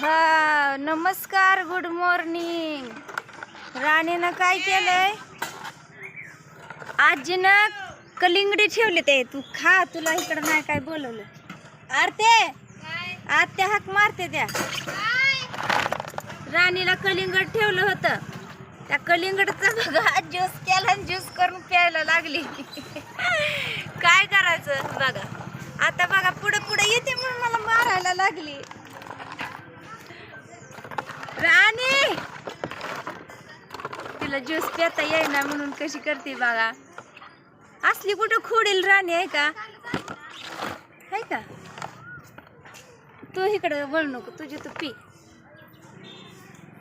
हा नमस्कार good morning राणीनं काय केलंय? आजीनं कलिंगडी ठेवले ते. तू खा तुला इकडं नाही काय बोलवलं. आरते आत्या हाक मारते त्या. राणीला कलिंगड ठेवलं होतं. त्या कलिंगडचा बघा ज्यूस केला ज्यूस करून प्यायला लागली. काय करायचं बघा. आता बघा पुढे पुढे येते म्हणून मला मारायला लागली. राणी! तिला ज्यूस पिता येईना म्हणून कशी करते बघा असली कुठं खोडील राणी आहे का? आहे का? तू इकडं वळ नको तुझी तू पी.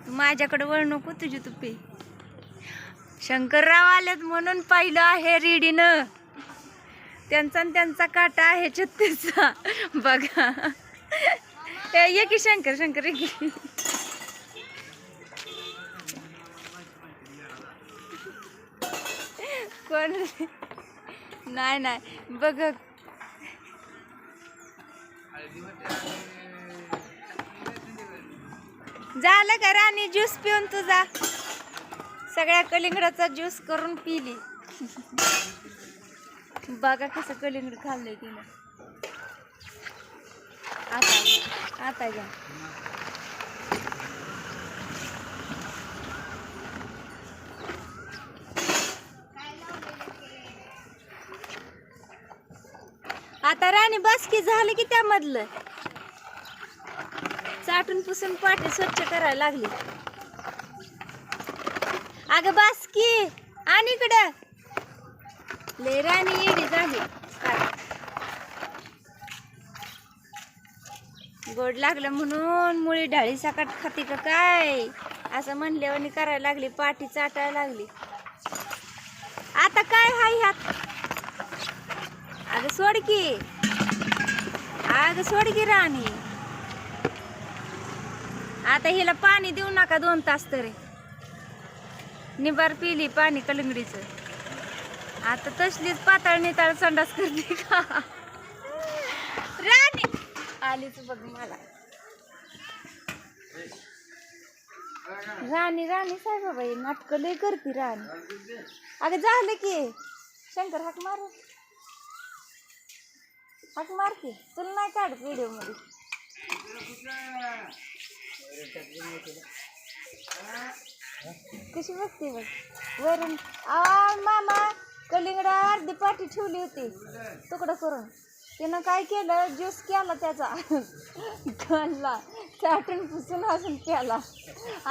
माझ्याकडे वळ नको तुझी तू पी. शंकरराव आलेत म्हणून पाहिलं आहे रेडीनं. त्यांचा आणि त्यांचा काटा आहे छत्तीसचा. बघा. ए, ये की शंकर शंकर पण नाही नाही. बघ. झालं का राणी? ज्यूस पिऊन तुझा सगळ्या कलिंगडाचा ज्यूस करून पिली. बघा कसं कलिंगड खाल्लंय तिने. आता आता घ्या आता राणी बसकी झालं की त्यामधलं? चाटून पुसून पाठी स्वच्छ करायला लागली. अगं बासकी आणि इकडं. ले राणी येडी झाली. काय? गोड लागलं म्हणून मुळी ढाळी साकाट खाती का काय? असं म्हणल्यावर करायला लागली पाठी चाटायला लागली. आता काय हाय ह्यात? अगं सोड की. अगं सोड की राणी. आता हिला पाणी देऊ नका दोन तास तरी. निबार पिली पाणी कलंगडीचं. आता तसलीच पाताळ निताळ संडास करते का? राणी! आलीच बघ मला. राणी राणी साहेबाबाई नाटक लय करते राणी. अगं झालं की. शंकर हाक मारू. हाक मार की तुला नाही काढत व्हिडिओमध्ये. कशी बघते बघ. वरून आ मामा कलिंगडा अर्धी पाठी ठेवली होती. तुकडं करून. तिनं काय केलं? ज्यूस केला त्याचा. घालला चाटून पुसून असून केला.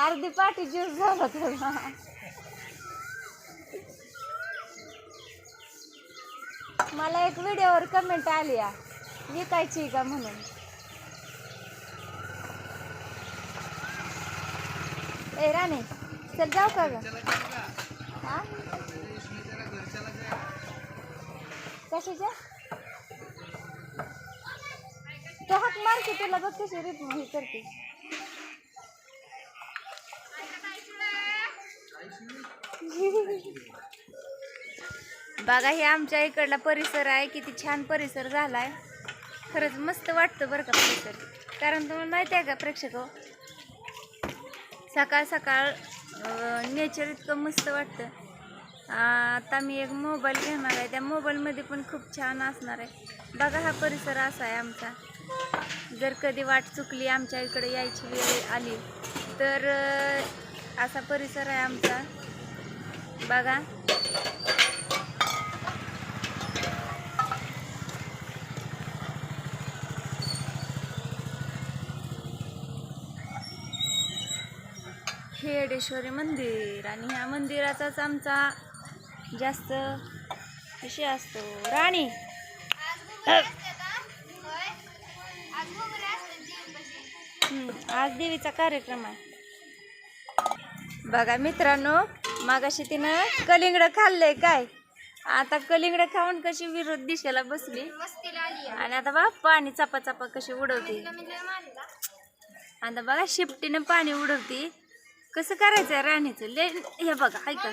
अर्धी पाठी ज्यूस झाला त्याचा मला एक व्हिडिओवर कमेंट आली या. विकायची का म्हणून? ए राणे चल जाऊ का ग? हा? कशाच्या तो हात मार की तुला बघ कशी रिप हे करते. बघा हे आमच्या इकडला परिसर आहे. किती छान परिसर झालाय. खरंच मस्त वाटतं बरं का परिसर. कारण तुम्हाला माहिती आहे का प्रेक्षक हो? सकाळ सकाळ नेचर इतकं मस्त वाटतं. आता मी एक मोबाईल घेणार आहे. त्या मोबाईलमध्ये पण खूप छान असणार आहे. बघा हा परिसर असा आहे आमचा. जर कधी वाट चुकली आमच्या इकडे यायची वेळ आली तर असा परिसर आहे आमचा. बघा. खेडेश्वरी मंदिर आणि ह्या मंदिराचाच आमचा जास्त विषय असतो. राणी! आज देवीचा कार्यक्रम आहे. बघा मित्रांनो मागाशी तिनं कलिंगड खाल्लंय काय? आता कलिंगड खाऊन कशी विरोध दिशेला बसली आणि आता बघा पाणी चापा चापा कशी उडवते. आता बघा शिफ्टीनं पाणी उडवते. कसं करायचं राणीचं? ले हे बघा ऐका.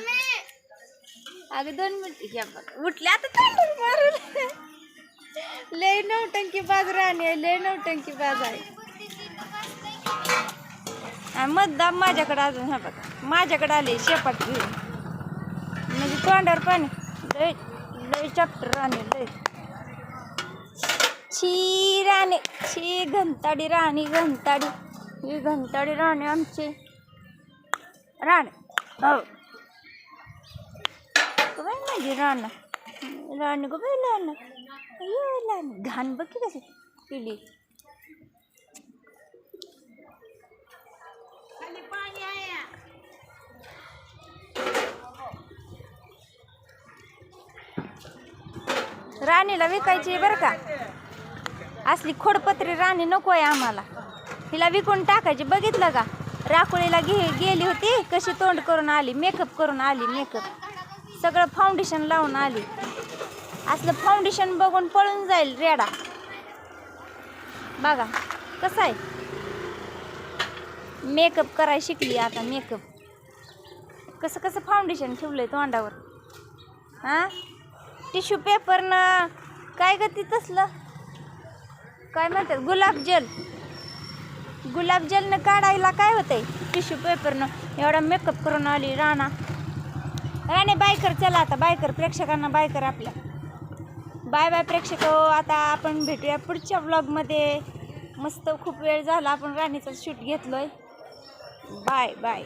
अगं दोन मिनिट हे बघा. उठले आता तांडून मारून. लय नौटंकी बाज राणी आहे लय नौटंकी बाज आहे. आणि माझ्याकडे अजून हा बघा. माझ्याकडे आले शेपाट घेऊन. म्हणजे तोंडावर पाणी. लय लय चॅप्टर राणी लय. छी राणी छी घंताडी राणी घंताडी ही घंताडी राणी आमची. राणे हो. माझी राणा राणी गो बाई लहान अय्यो लहान घाण बघ की कशी पिली. राणीला विकायची बरं का? असली खोडपत्री राणी नको आहे आम्हाला. हिला विकून टाकायची. बघितलं का? राखोळीला घे गेली होती. कशी तोंड करून आली मेकअप करून आली मेकअप सगळं फाउंडेशन लावून आली. असलं फाउंडेशन बघून पळून जाईल रेडा. बघा कसं आहे? मेकअप करायला शिकली आता मेकअप कसं कसं फाउंडेशन ठेवलंय तोंडावर? हां? टिश्यू पेपरनं काय ग ती तसलं? काय म्हणतात? गुलाबजल गुलाबजलनं काढायला काय होतंय? टिश्यू पेपरनं. एवढा मेकअप करून आली राणा. राणे बायकर चला आता बायकर प्रेक्षकांना बायकर आपल्या बाय बाय प्रेक्षक हो, आता आपण भेटूया पुढच्या ब्लॉगमध्ये मस्त खूप वेळ झाला आपण राणीचा शूट घेतलोय. Bye bye.